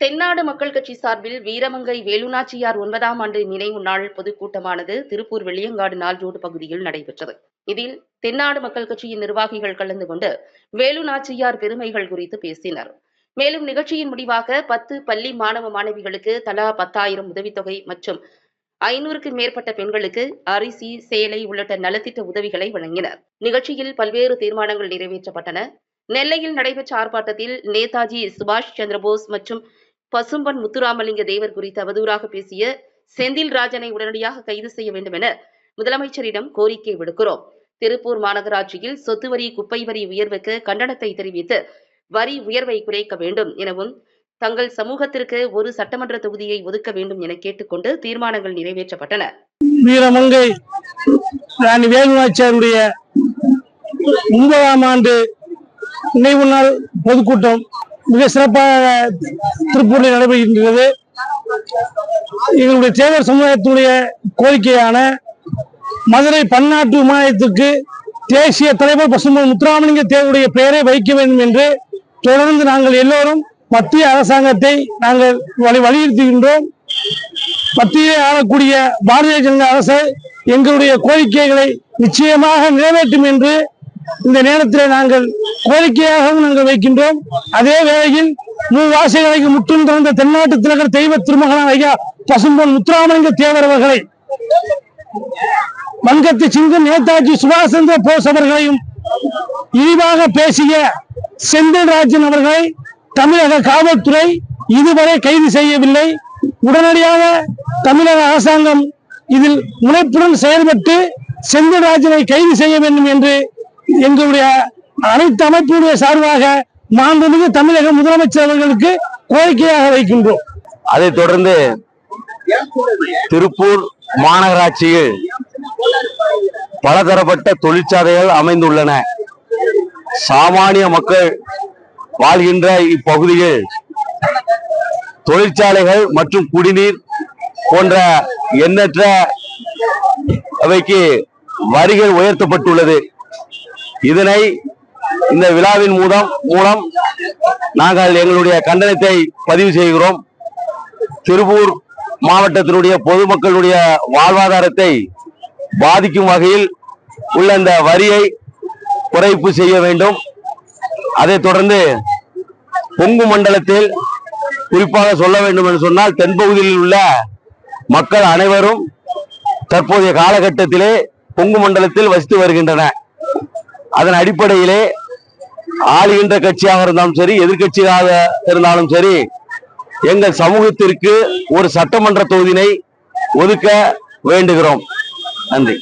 தென்னாடு மக்கள் கட்சி சார்பில் வீரமங்கை வேலுநாச்சியார் ஒன்பதாம் ஆண்டு நினைவு நாள் பொதுக்கூட்டமானது திருப்பூர் வெளியங்காடு நால்ரோடு பகுதியில் நடைபெற்றது. இதில் தென்னாடு மக்கள் கட்சியின் நிர்வாகிகள் கலந்து கொண்டு வேலுநாச்சியார் பெருமைகள் குறித்து பேசினர். மேலும் நிகழ்ச்சியின் முடிவாக பத்து பள்ளி மாணவ மாணவிகளுக்கு தலா பத்தாயிரம் உதவித்தொகை மற்றும் ஐநூறுக்கு மேற்பட்ட பெண்களுக்கு அரிசி சேலை உள்ளிட்ட நலத்திட்ட உதவிகளை வழங்கினர். நிகழ்ச்சியில் பல்வேறு தீர்மானங்கள் நிறைவேற்றப்பட்டன. நெல்லையில் நடைபெற்ற ஆர்ப்பாட்டத்தில் நேதாஜி சுபாஷ் சந்திரபோஸ் மற்றும் பசும்பன் முத்துராமலிங்க தேவர் குறித்து அவதூறாக பேசிய செந்தில் ராஜனை உடனடியாக கைது செய்ய வேண்டும் என முதலமைச்சரிடம் கோரிக்கை விடுக்கிறோம். திருப்பூர் மாநகராட்சியில் சொத்து வரி குப்பை வரி உயர்வுக்கு கண்டனத்தை தெரிவித்து வரி உயர்வை குறைக்க வேண்டும் எனவும் தங்கள் சமூகத்திற்கு ஒரு சட்டமன்ற தொகுதியை ஒதுக்க வேண்டும் என கேட்டுக்கொண்டு தீர்மானங்கள் நிறைவேற்றப்பட்டன. வீரமங்கை ராணி வேலுநாச்சியாருடைய ஒன்பதாம் ஆண்டு நினைவு நாள் பொதுக்கூட்டம் மிக சிறப்பாக திருப்பூரில் நடைபெறுகின்றது. எங்களுடைய தேவர் சமுதாயத்துடைய கோரிக்கையான மதுரை பன்னாட்டு விமானத்திற்கு தேசிய தலைவர் பசும்பொன் முத்துராமலிங்க தேவருடைய பெயரை வைக்க வேண்டும் என்று தொடர்ந்து நாங்கள் எல்லோரும் மத்திய அரசாங்கத்தை நாங்கள் வலி வலியுறுத்துகின்றோம். மத்தியிலே ஆளக்கூடிய பாரதிய ஜனதா அரசு எங்களுடைய கோரிக்கைகளை நிச்சயமாக நிறைவேற்றும் என்று இந்த நேரத்தில் நாங்கள் கோரிக்கையாகவும் நாங்கள் வைக்கின்றோம். அதே வேளையில் மூவாசைகளுக்கு முற்றும் திறந்த தென்னாட்டு திலகர் தெய்வ திருமகனான ஐயா பசும்பொன் முத்துராமலிங்க தேவர் அவர்களை வங்கத்து சிங்கம் நேதாஜி சுபாஷ் சந்திர போஸ் அவர்களையும் இழிவாக பேசிய செந்தில் ராஜன் அவர்களை தமிழக காவல்துறை இதுவரை கைது செய்யவில்லை. உடனடியாக தமிழக அரசாங்கம் இதில் முனைப்புடன் செயல்பட்டு செந்தில்ராஜனை கைது செய்ய வேண்டும் என்று எங்களுடைய அனைத்து அமைப்புடைய சார்பாக மாண்புமிகு தமிழக முதலமைச்சர் அவர்களுக்கு கோரிக்கையாக வைக்கின்றோம். அதைத் தொடர்ந்து திருப்பூர் மாநகராட்சியில் பலதரப்பட்ட தொழிற்சாலைகள் அமைந்துள்ளன. சாமானிய மக்கள் வாழ்கின்ற இப்பகுதியில் தொழிற்சாலைகள் மற்றும் குடிநீர் போன்ற எண்ணற்ற அவைக்கு வரிகள் உயர்த்தப்பட்டுள்ளது. இதனை இந்த விழாவின் மூலம் மூலம் நாங்கள் எங்களுடைய கண்டனத்தை பதிவு செய்கிறோம். திருப்பூர் மாவட்டத்தினுடைய பொதுமக்களுடைய வாழ்வாதாரத்தை பாதிக்கும் வகையில் உள்ள இந்த வரியை குறைப்பு செய்ய வேண்டும். அதைத் தொடர்ந்து பொங்கு மண்டலத்தில் குறிப்பாக சொல்ல வேண்டும் என்று சொன்னால் தென்பகுதியில் உள்ள மக்கள் அனைவரும் தற்போதைய காலகட்டத்திலே பொங்கு மண்டலத்தில் வசித்து வருகின்றன அதன் அடிப்படையிலே ஆளுகின்ற கட்சியாக இருந்தாலும் சரி எதிர்க்கட்சியாக இருந்தாலும் சரி எங்கள் சமூகத்திற்கு ஒரு சட்டமன்ற தொகுதியினை ஒதுக்க வேண்டுகிறோம். நன்றி.